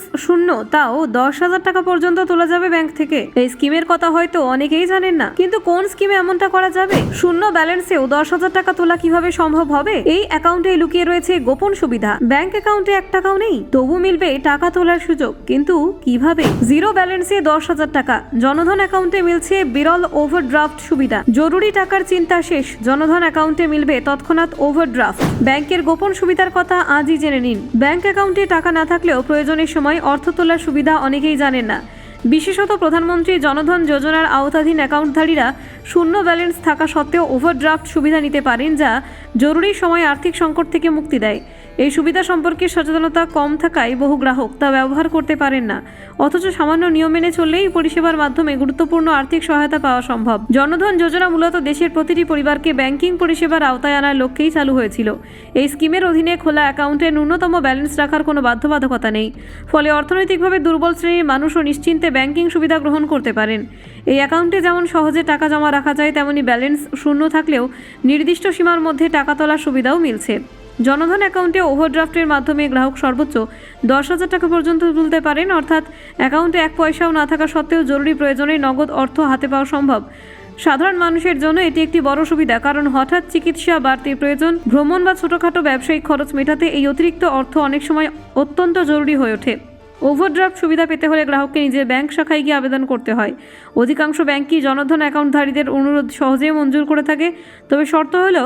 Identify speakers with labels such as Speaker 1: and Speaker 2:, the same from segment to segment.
Speaker 1: Balance শূন্য, তাও দশ হাজার টাকা পর্যন্ত তোলা যাবে ব্যাংক থেকে। এই স্কিমের কথা হয়তো অনেকেই জানেন না, কিন্তু কোন স্কিমে এমনটা করা যাবে? শূন্য ব্যালেন্সেও দশ হাজার টাকা তোলা কীভাবে সম্ভব হবে? এই অ্যাকাউন্টে লুকিয়ে রয়েছে গোপন সুবিধা। ব্যাংক অ্যাকাউন্টে এক টাকাও নেই, তবু মিলবে টাকা তোলার সুযোগ। কিন্তু কীভাবে? জিরো ব্যালেন্সে দশ হাজার টাকা। জনধন অ্যাকাউন্টে মিলছে বিরল ওভারড্রাফট সুবিধা। জরুরি টাকার চিন্তা শেষ, জনধন অ্যাকাউন্টে মিলবে তৎক্ষণাৎ ওভারড্রাফট। ব্যাংকের গোপন সুবিধার কথা আজই জেনে নিন। ব্যাংক অ্যাকাউন্টে টাকা না থাকলেও প্রয়োজনের সময় অর্থ তোলার সুবিধা অনেকেই জানেন না। বিশেষত প্রধানমন্ত্রী জনধন যোজনার আওতাধীন অ্যাকাউন্টধারীরা শূন্য ব্যালেন্স থাকা সত্ত্বেও ওভারড্রাফট সুবিধা নিতে পারেন যা জরুরি সময় আর্থিক সংকট থেকে মুক্তি দেয়। এই সুবিধা সম্পর্কে সচেতনতা কম থাকায় বহু গ্রাহক তা ব্যবহার করতে পারেন না। অথচ সামান্য নিয়ম মেনে চললেই পরিষেবার মাধ্যমে গুরুত্বপূর্ণ আর্থিক সহায়তা পাওয়া সম্ভব। জনধন যোজনা মূলত দেশের প্রতিটি পরিবারকে ব্যাংকিং পরিষেবার আওতায় আনার লক্ষ্যেই চালু হয়েছিল। এই স্কিমের অধীনে খোলা অ্যাকাউন্টে ন্যূনতম ব্যালেন্স রাখার কোনো বাধ্যবাধকতা নেই। ফলে অর্থনৈতিকভাবে দুর্বল শ্রেণির মানুষও নিশ্চিন্তে ব্যাংকিং সুবিধা গ্রহণ করতে পারেন। এই অ্যাকাউন্টে যেমন সহজে টাকা জমা রাখা যায়, তেমনি ব্যালেন্স শূন্য থাকলেও নির্দিষ্ট সীমার মধ্যে টাকা তোলার সুবিধাও মিলছে। জনধন অ্যাকাউন্টে ওভারড্রাফটের মাধ্যমে গ্রাহক সর্বোচ্চ দশ হাজার টাকা পর্যন্ত তুলতে পারেন। অর্থাৎ অ্যাকাউন্টে এক পয়সাও না থাকা সত্ত্বেও জরুরি প্রয়োজনে নগদ অর্থ হাতে পাওয়া সম্ভব। সাধারণ মানুষের জন্য এটি একটি বড় সুবিধা, কারণ হঠাৎ চিকিৎসা বাড়তি প্রয়োজন, ভ্রমণ বা ছোটোখাটো ব্যবসায়িক খরচ মেটাতে এই অতিরিক্ত অর্থ অনেক সময় অত্যন্ত জরুরি হয়ে ওঠে। ওভারড্রাফট সুবিধা পেতে হলে গ্রাহককে নিজের ব্যাংক শাখায় গিয়ে আবেদন করতে হয়। অধিকাংশ ব্যাংকই জনধন অ্যাকাউন্টধারীদের অনুরোধ সহজেই মঞ্জুর করে থাকে। তবে শর্ত হলো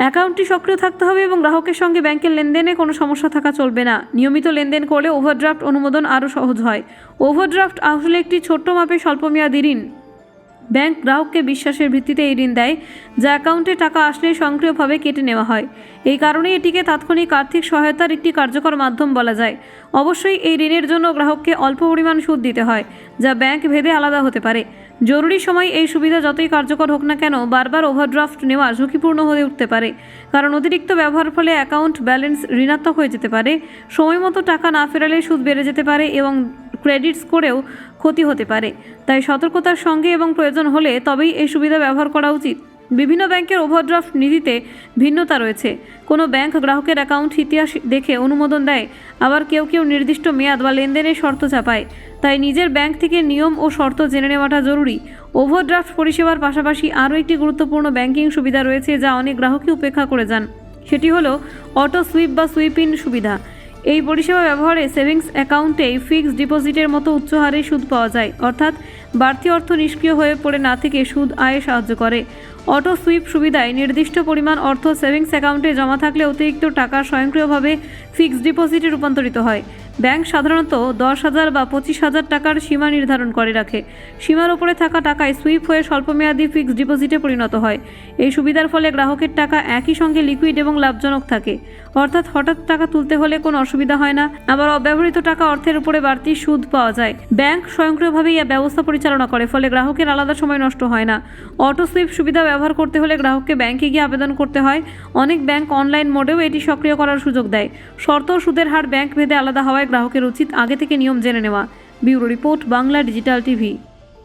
Speaker 1: অ্যাকাউন্টটি সক্রিয় থাকতে হবে এবং গ্রাহকের সঙ্গে ব্যাংকের লেনদেনে কোনো সমস্যা থাকা চলবে না। নিয়মিত লেনদেন করলে ওভারড্রাফট অনুমোদন আরও সহজ হয়। ওভারড্রাফট আসলে একটি ছোট্ট মাপের স্বল্পমেয়াদী ঋণ। ব্যাংক গ্রাহককে বিশ্বাসের ভিত্তিতে এই ঋণ দেয়, যা অ্যাকাউন্টে টাকা আসলে সক্রিয়ভাবে কেটে নেওয়া হয়। এই কারণেই এটিকে তাৎক্ষণিক আর্থিক সহায়তার একটি কার্যকর মাধ্যম বলা যায়। অবশ্যই এই ঋণের জন্য গ্রাহককে অল্প পরিমাণ সুদ দিতে হয়, যা ব্যাংক ভেদে আলাদা হতে পারে। জরুরি সময় এই সুবিধা যতই কার্যকর হোক না কেন, বারবার ওভারড্রাফট নেওয়া ঝুঁকিপূর্ণ হয়ে উঠতে পারে। কারণ অতিরিক্ত ব্যবহার ফলে অ্যাকাউন্ট ব্যালেন্স ঋণাত্মক হয়ে যেতে পারে। সময় মতো টাকা না ফেরালে সুদ বেড়ে যেতে পারে এবং ক্রেডিট স্কোরেও ক্ষতি হতে পারে। তাই সতর্কতার সঙ্গে এবং প্রয়োজন হলে তবেই এই সুবিধা ব্যবহার করা উচিত। বিভিন্ন ব্যাংকের ওভারড্রাফট নীতিতে ভিন্নতা রয়েছে। কোনো ব্যাংক গ্রাহকের অ্যাকাউন্ট ইতিহাস দেখে অনুমোদন দেয়, আবার কেউ কেউ নির্দিষ্ট মেয়াদ বা লেনদেনের শর্ত চাপায় তাই নিজের ব্যাংক থেকে নিয়ম ও শর্ত জেনে নেওয়াটা জরুরি। ওভারড্রাফট পরিষেবার পাশাপাশি আরও একটি গুরুত্বপূর্ণ ব্যাংকিং সুবিধা রয়েছে যা অনেক গ্রাহকই উপেক্ষা করে যান। সেটি হলো অটো সুইপ বা সুইপ ইন সুবিধা। এই পরিষেবা ব্যবহারে সেভিংস অ্যাকাউন্টে ফিক্সড ডিপোজিটের মতো উচ্চ হারে সুদ পাওয়া যায়। অর্থাৎ বাড়তি অর্থ নিষ্ক্রিয় হয়ে পড়ে না থেকে সুদ আয়ে সাহায্য করে। অটো সুইপ সুবিধায় নির্দিষ্ট পরিমাণ অর্থ সেভিংস অ্যাকাউন্টে জমা থাকলে অতিরিক্ত টাকা স্বয়ংক্রিয়ভাবে ফিক্সড ডিপোজিটে রূপান্তরিত হয়। ব্যাংক সাধারণত দশ হাজার বা পঁচিশ হাজার টাকার সীমা নির্ধারণ করে রাখে। সীমার উপরে থাকা টাকায় সুইপ হয়ে স্বল্পমেয়াদী ফিক্সড ডিপোজিটে পরিণত হয়। এই সুবিধার ফলে গ্রাহকের টাকা একই সঙ্গে লিকুইড এবং লাভজনক থাকে। অর্থাৎ হঠাৎ টাকা তুলতে হলে কোনো অসুবিধা হয় না। আবার অব্যবহৃত টাকা অর্থের উপরে বাড়তি সুদ পাওয়া যায়। ব্যাংক স্বয়ংক্রিয়ভাবে এই ব্যবস্থা পরিচালনা করে, ফলে গ্রাহকের আলাদা সময় নষ্ট হয় না। অটো সুইপ সুবিধা ব্যবহার করতে হলে গ্রাহককে ব্যাংকে গিয়ে আবেদন করতে হয়। অনেক ব্যাংক অনলাইন মোডেও এটি সক্রিয় করার সুযোগ দেয়। শর্ত সুদের হার ব্যাংক ভেদে আলাদা হওয়ায় গ্রাহকের উচিত আগে থেকে নিয়ম জেনে নেওয়া। Bureau report Bangla digital TV.